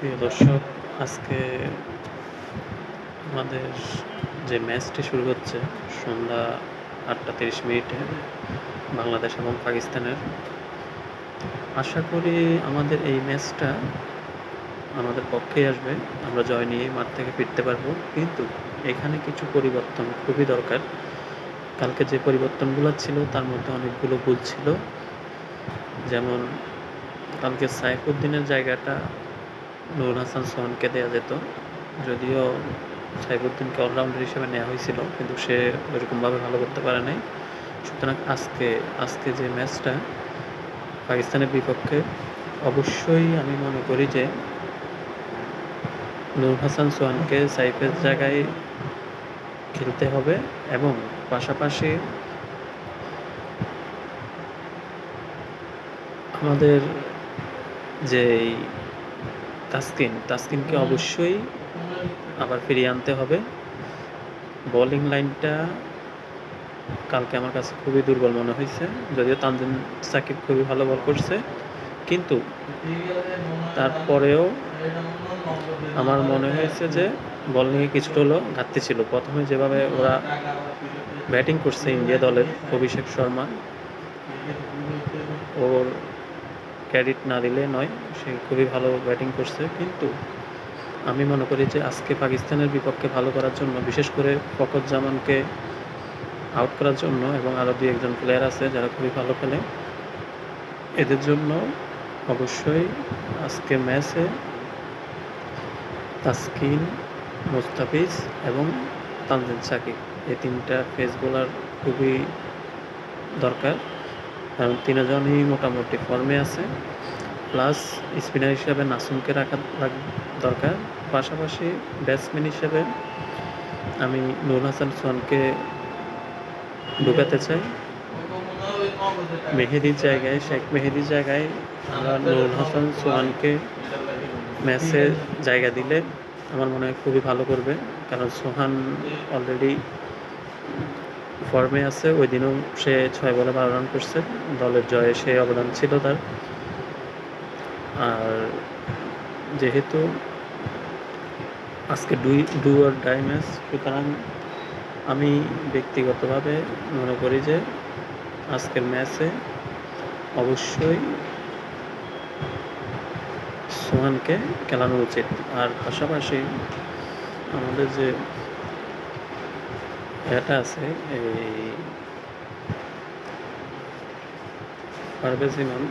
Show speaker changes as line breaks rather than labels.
প্রিয় দর্শক, আজকে আমাদের যে ম্যাচটি শুরু হচ্ছে সন্ধ্যা আটটা তিরিশ মিনিটে বাংলাদেশ এবং পাকিস্তানের, আশা করি আমাদের এই ম্যাচটা আমাদের পক্ষেই আসবে। আমরা জয় নিয়ে মাঠ থেকে ফিরতে পারব। কিন্তু এখানে কিছু পরিবর্তন খুবই দরকার। কালকে যে পরিবর্তনগুলো ছিল, তার মধ্যে অনেকগুলো ভুল ছিল। যেমন কালকে সাইফুদ্দিনের জায়গাটা নুরুল হাসান সোহানকে দেওয়া যেত। যদিও সাইফুদ্দিনকে অলরাউন্ডার হিসেবে নেওয়া হয়েছিল, কিন্তু সে ওইরকমভাবে ভালো করতে পারে নাই। সুতরাং আজকে আজকে যে ম্যাচটা পাকিস্তানের বিপক্ষে, অবশ্যই আমি মনে করি যে নুরুল হাসান সোহানকে সাইফের জায়গায় খেলতে হবে এবং পাশাপাশি আমাদের যে তাসকিন তাসকিনকে অবশ্যই আবার ফিরিয়ে আনতে হবে। বোলিং লাইনটা কালকে আমার কাছে খুবই দুর্বল মনে হয়েছে। যদিও তানজিম সাকিব খুবই ভালো বল করছে কিন্তু তারপরেও আমার মনে হয়েছে যে বলিংয়ে কিছুটা হলো ঘাটতি ছিল। প্রথমে যেভাবে ওরা ব্যাটিং করছে ইন্ডিয়া দলের অভিষেক শর্মা। ওর ক্রেডিট না দিলে নয়। সে খুবই ভালো ব্যাটিং করছে। কিন্তু আমি মনে করি যে আজকে পাকিস্তানের বিপক্ষে ভালো করার জন্য, বিশেষ করে ফকত জামানকে আউট করার জন্য এবং আরও দুই একজন প্লেয়ার আছে যারা খুবই ভালো খেলে, এদের জন্য অবশ্যই আজকে ম্যাচে তাসকিন, মোস্তাফিজ এবং তানজিন সাকিব, এই তিনটা পেস বোলার খুবই দরকার। কারণ তিনজনই মোটামুটি ফর্মে আছে প্লাস স্পিনার হিসাবে নাসুমকে রাখা দরকার। পাশাপাশি ব্যাটসম্যান হিসেবে আমি নুর হাসান সোহানকে ঢুকাতে চাই। মেহেদির জায়গায়, শেখ মেহেদির জায়গায় আমরা নুরুল হাসান সোহানকে ম্যাচে জায়গা দিলে আমার মনে হয় খুবই ভালো করবে, কারণ সোহান অলরেডি ফর্মে আছে ওই দিনও সে ছয় বলে বারো রান করছে। দলের জয়ে সে অবদান ছিল তার। আর যেহেতু আজকে দুই ডু আর ডাই ম্যাচ সুতরাং আমি ব্যক্তিগতভাবে মনে করি যে আজকের ম্যাচে অবশ্যই সোহানকে খেলানো উচিত। আর পাশাপাশি আমাদের যে এটা আছে এই পারভেজ ইমাম।